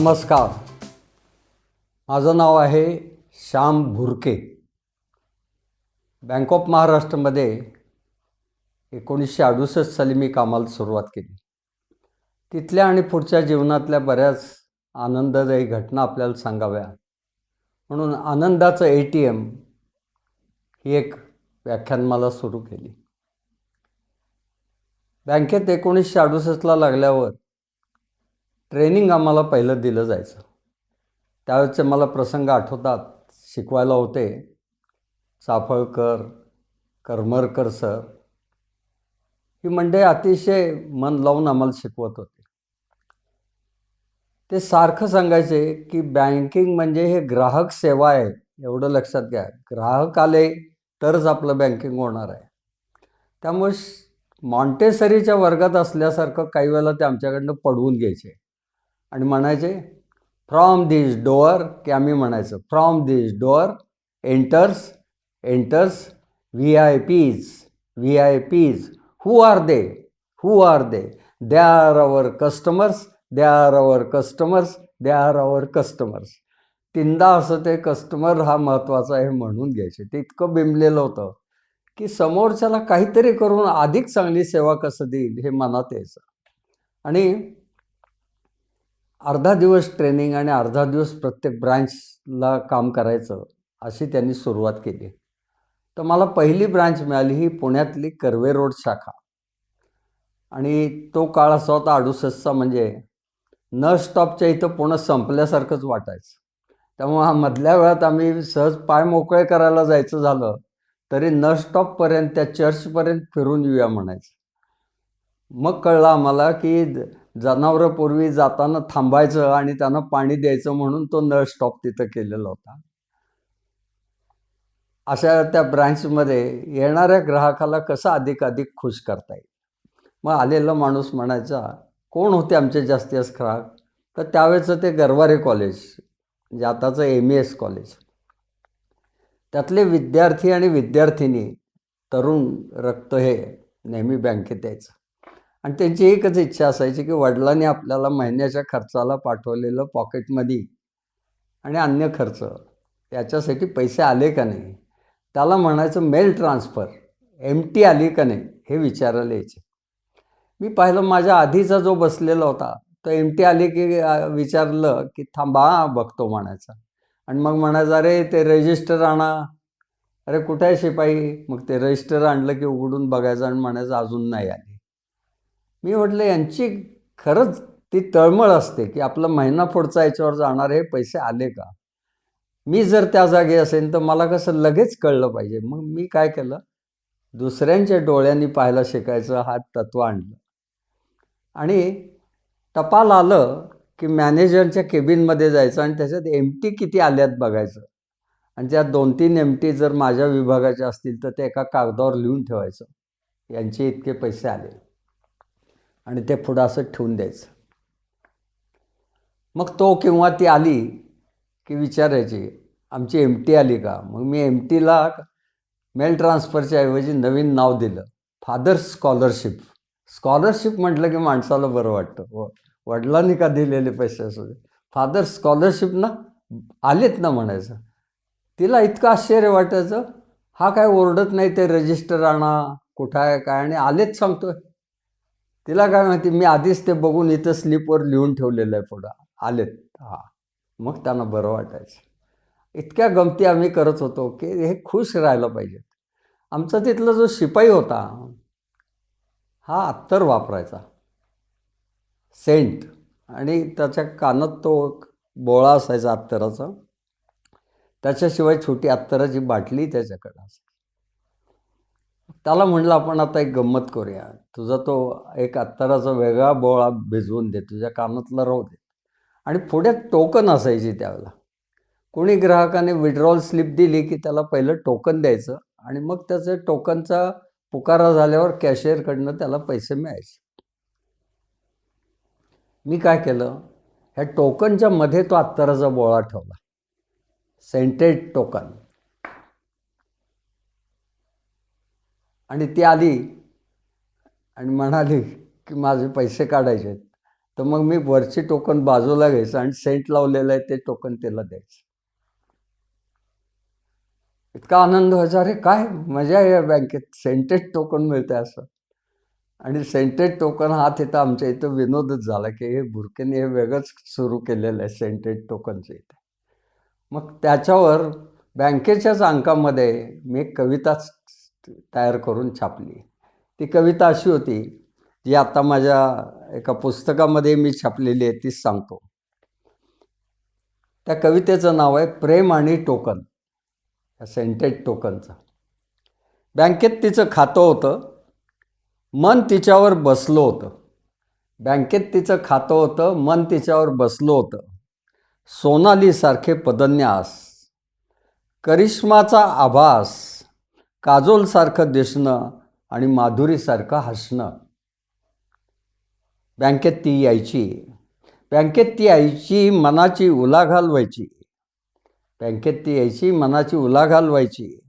नमस्कार. माझं नाव आहे श्याम भुरके. बँक ऑफ महाराष्ट्रमध्ये एकोणीसशे अडुसष्ट साली मी कामाला सुरुवात केली. तिथल्या आणि पुढच्या जीवनातल्या बऱ्याच आनंददायी घटना आपल्याला सांगाव्या. म्हणून आनंदाचं ए टी एम ही एक व्याख्यानमाला सुरू केली. बँकेत एकोणीसशे अडुसष्टला लागल्यावर ट्रेनिंग आम्हाला पहिलं दिलं जायचं. त्यावेळेचे मला प्रसंग आठवतात. शिकवायला होते. चाफळकर करमरकर सर ही मंडळी अतिशय मन लावून आम्हाला शिकवत होते. ते सारखं सांगायचे की बँकिंग म्हणजे हे ग्राहक सेवा आहे. एवढं लक्षात घ्या. ग्राहक आले तरच आपलं बँकिंग होणार आहे. त्यामुळे मॉन्टेसरीच्या वर्गात असल्यासारखं काही वेळेला ते आमच्याकडनं पडवून घ्यायचे. आणि म्हणायचे फ्रॉम दिस डोअर की आम्ही म्हणायचं from this door enters enters V I Ps V I Ps who are they who are they they are our customers they are our customers they are our customers तीनदा असं ते customer हा महत्त्वाचा आहे म्हणून घ्यायचे. ते इतकं बिंबलेलं होतं की समोरच्याला काहीतरी करून अधिक चांगली सेवा कसं देईल हे मनात यायचं. आणि अर्धा दिवस ट्रेनिंग आणि अर्धा दिवस प्रत्येक ब्रांचला काम करायचं अशी त्यांनी सुरुवात केली. तर मला पहिली ब्रांच मिळाली ही पुण्यातली कर्वे रोड शाखा. आणि तो काळ असा होता अडुसष्टचा म्हणजे न स्टॉपच्या इथं पुणं संपल्यासारखंच वाटायचं. त्यामुळं हा मधल्या वेळात आम्ही सहज पाय मोकळे करायला जायचं झालं तरी न स्टॉपपर्यंत त्या चर्चपर्यंत फिरून येऊया म्हणायचं. मग कळलं आम्हाला की जनावरं पूर्वी जाताना थांबायचं आणि त्यांना पाणी द्यायचं म्हणून तो नळ स्टॉप तिथं केलेला होता. अशा त्या ब्रँचमध्ये येणाऱ्या ग्राहकाला कसं अधिक अधिक खुश करता येईल? मग आलेला माणूस म्हणायचा कोण होते आमचे जास्ती जास्त ग्राहक? तर त्यावेळेचं ते गरवारे कॉलेज म्हणजे आताचं एम ई एस कॉलेज त्यातले विद्यार्थी आणि विद्यार्थिनी तरुण रक्त हे नेहमी बँकेत यायचं. आणि त्यांची एकच इच्छा असायची की वडिलांनी आपल्याला महिन्याच्या खर्चाला पाठवलेलं पॉकेटमध्ये आणि अन्य खर्च. याच्यासाठी पैसे आले का नाही? त्याला म्हणायचं मेल ट्रान्सफर एम टी आली का नाही? हे विचारायला यायचे. मी पाहिलं माझ्या आधीचा जो बसलेला होता तो एम टी आली की विचारलं की थांबा बघतो म्हणायचा. आणि मग म्हणायचं अरे ते रजिस्टर आणा. अरे कुठे आहे शिपाई? मग ते रजिस्टर आणलं की उघडून बघायचं आणि म्हणायचं अजून नाही आली. मी म्हटलं यांची खरंच ती तळमळ असते की आपला महिना पुढचा याच्यावर जाणार हे पैसे आले का? मी जर त्या जागी असेल तर मला कसं लगेच कळलं पाहिजे. मग मी काय केलं? दुसऱ्यांच्या डोळ्यांनी पाहायला शिकायचं हा तत्व आणलं. आणि टपाल आलं की मॅनेजरच्या केबिनमध्ये जायचं आणि त्याच्यात एम टी किती आल्यात बघायचं. आणि ज्या दोन तीन एम टी जर माझ्या विभागाच्या असतील तर ते एका कागदावर लिहून ठेवायचं. यांचे इतके पैसे आले. आणि ते पुढं असं ठेवून द्यायचं. मग तो किंवा ती आली की विचारायची आमची एम टी आली का? मग मी एम टीला मेल ट्रान्सफरच्या ऐवजी नवीन नाव दिलं. Father scholarship. स्कॉलरशिप म्हटलं की माणसाला बरं वाटतं. व वडिलांनी का दिलेले पैसे असू दे. फादर स्कॉलरशिप ना आलेत ना म्हणायचं. तिला इतकं आश्चर्य वाटायचं हा काय ओरडत नाही ते रजिस्टर आणा कुठं आहे काय? आणि आलेच सांगतोय. तिला काय माहिती मी आधीच ते बघून इथं स्लिपवर लिहून ठेवलेलं आहे पुढं. आलेत. हा. मग त्यांना बरं वाटायचं. इतक्या गमती आम्ही करत होतो की हे खुश राहायला पाहिजेत आमचा तिथला जो शिपाई होता हा अत्तर वापरायचा. सेंट. आणि त्याच्या कानात तो बोळा असायचा अत्तराचा. त्याच्याशिवाय छोटी अत्तराची बाटली त्याच्याकडं असायची. त्याला म्हणलं आपण आता एक गंमत करूया. तुझा तो एक अत्तराचा वेगळा बोळा भिजवून दे. तुझ्या कानातला राहू दे आणि पुढे टोकन असायची त्यावेळेला. कोणी ग्राहकाने विड्रॉल स्लिप दिली की त्याला पहिलं टोकन द्यायचं आणि मग त्याचं टोकनचा पुकारा झाल्यावर कॅशियरकडनं त्याला पैसे मिळायचे. मी काय केलं? ह्या टोकनच्या मध्ये तो अत्तराचा बोळा ठेवला. Scented token. आणि ती आली आणि म्हणाली की माझे पैसे काढायचे आहेत. तर मग मी वरची टोकन बाजूला घ्यायचं आणि सेंट लावलेलं आहे ते टोकन त्याला द्यायचं. इतका आनंद व्हायचा अरे काय मजा या बँकेत. सेंटेड टोकन मिळते असं. आणि सेंटेड टोकन हा तिथं आमच्या इथं विनोदच झाला की हे बुरकेने हे वेगळंच सुरू केलेलं आहे सेंटेड टोकनचं इथे. मग त्याच्यावर बँकेच्याच अंकामध्ये मी कविताच तयार करून छापली. ती कविता अशी होती जी आता माझ्या एका पुस्तकामध्ये मी छापलेली आहे तीच सांगतो. त्या कवितेचं नाव आहे प्रेम आणि टोकन. या सेंटेड टोकनचं. बँकेत तिचं खातं होतं. मन तिच्यावर बसलं होतं. बँकेत तिचं खातं होतं मन तिच्यावर बसलं होतं. सोनालीसारखे पदन्यास. करिश्माचा आभास. काजोलसारखं दिसणं आणि माधुरीसारखं हसणं. बँकेत ती यायची. बँकेत ती यायची मनाची उलाघाल व्हायची बँकेत ती यायची मनाची उलाघाल व्हायची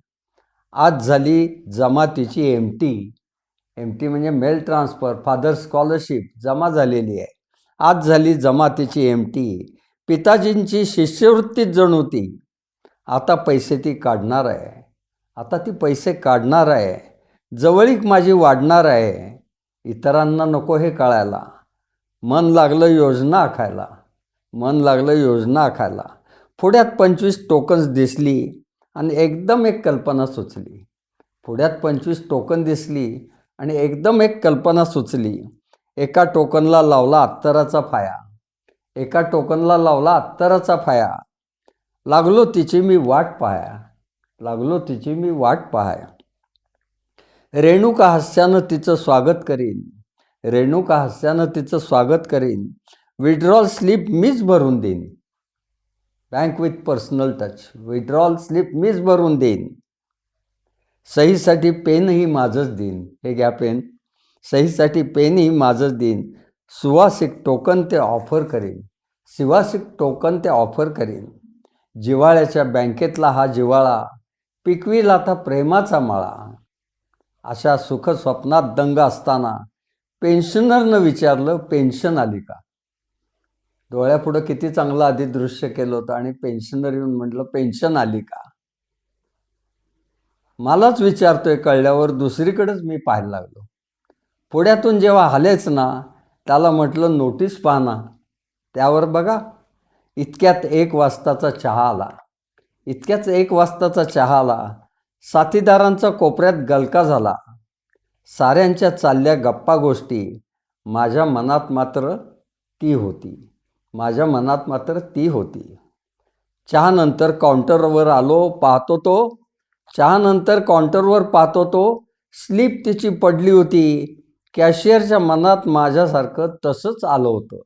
आज झाली जमातीची एम टी. एम टी म्हणजे मेल ट्रान्सफर फादर स्कॉलरशिप जमा झालेली आहे. आज झाली जमातीची एम टी. पिताजींची शिष्यवृत्तीच जणू ती. आता पैसे ती काढणार आहे. आता ती पैसे काढणार आहे जवळीक माझी वाढणार आहे. इतरांना नको हे कळायला. मन लागलं योजना आखायला मन लागलं योजना आखायला पुढ्यात पंचवीस टोकन्स दिसली आणि एकदम एक कल्पना सुचली. पुढ्यात पंचवीस टोकन दिसली आणि एकदम एक कल्पना सुचली. एका टोकनला लावला अत्तराचा फाया. एका टोकनला लावला अत्तराचा फाया. लागलो तिची मी वाट पाहाया लागलो तिची मी वाट पाहाय. रेणुका हास्यानं तिचं स्वागत करीन. रेणुका हास्यानं तिचं स्वागत करीन. विड्रॉल स्लिप मीच भरून देईन. Bank with personal touch withdrawal slip मीच भरून देईन. सहीसाठी पेनही माझंच देईन. हे घ्या पेन. सहीसाठी पेनही माझंच देईन. सुवासिक टोकन ते ऑफर करीन. सुवासिक टोकन ते ऑफर करीन. जिवाळ्याच्या बँकेतला हा जिवाळा पिकवील आता प्रेमाचा माळा. अशा सुखस्वप्नात दंग असताना पेन्शनरनं विचारलं पेन्शन आली का? डोळ्यापुढं किती चांगलं आधी दृश्य केलं होतं आणि पेन्शनर येऊन म्हटलं पेन्शन आली का? मलाच विचारतोय कळल्यावर दुसरीकडेच मी पाहायला लागलो. पुण्यातून जेव्हा आलेच ना त्याला म्हटलं नोटीस पाहना त्यावर बघा इतक्यात एक वाजताचा चहा आला. इतक्याच एक वाजताचा चहा आला साथीदारांचा कोपऱ्यात गलका झाला. साऱ्यांच्या चालल्या गप्पा गोष्टी माझ्या मनात मात्र ती होती. माझ्या मनात मात्र ती होती. चहानंतर काउंटरवर आलो पाहतो तो. चहानंतर काउंटरवर पाहतो तो. स्लीप तिची पडली होती. कॅशियरच्या मनात माझ्यासारखं तसंच आलं होतं.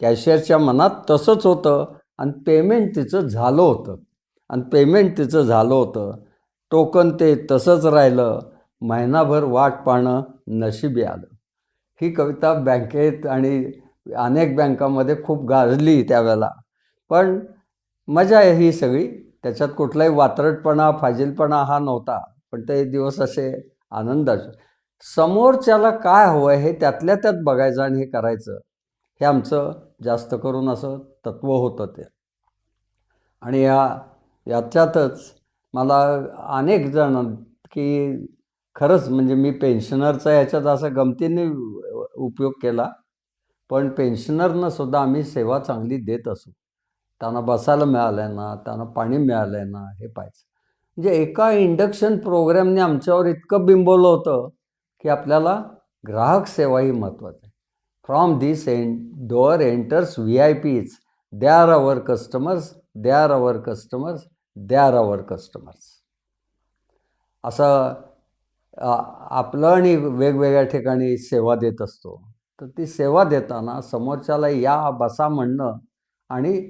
कॅशियरच्या मनात तसंच होतं. आणि पेमेंट तिचं झालं होतं. आणि पेमेंट तिचं झालं होतं. टोकन ते तसंच राहिलं. महिनाभर वाट पाहणं नशिबी आलं. ही कविता बँकेत आणि अनेक बँकामध्ये खूप गाजली त्यावेळेला पण मजा आहे ही सगळी. त्याच्यात कुठलाही वात्रटपणा फाजीलपणा हा नव्हता. पण ते दिवस असे आनंदाचे समोरच्याला काय हवं आहे हे त्यातल्या त्यात बघायचं आणि हे करायचं. हे आमचं जास्त करून असं तत्त्व होतं ते. आणि या याच्यातच मला अनेक जण की खरंच म्हणजे मी पेन्शनरचा याच्यात असा गमतीने उपयोग केला पण पेन्शनरनं सुद्धा आम्ही सेवा चांगली देत असू. त्यांना बसायला मिळालं आहे ना त्यांना पाणी मिळालं आहे ना हे पाहायचं. म्हणजे एका इंडक्शन प्रोग्रॅमने आमच्यावर इतकं बिंबवलं होतं की आपल्याला ग्राहक सेवा ही महत्त्वाची आहे. From this end door enters V I Ps they are our customers they are our customers they are our customers असं आपलं आणि वेगवेगळ्या ठिकाणी सेवा देत असतो. तर ती सेवा देताना समोरच्याला या बसा म्हणणं आणि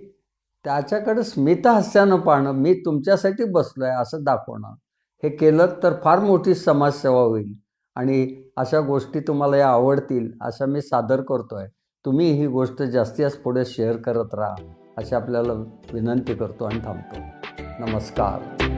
त्याच्याकडे स्मितहास्यानं पाहणं मी तुमच्यासाठी बसलो आहे असं दाखवणं हे केलं तर फार मोठी समाजसेवा होईल. आणि अशा गोष्टी तुम्हाला या आवडतील अशा मी सादर करतो आहे तुम्ही ही गोष्ट जास्तीत जास्त पुढे शेअर करत राहा अशी आपल्याला विनंती करतो आणि थांबतो. नमस्कार.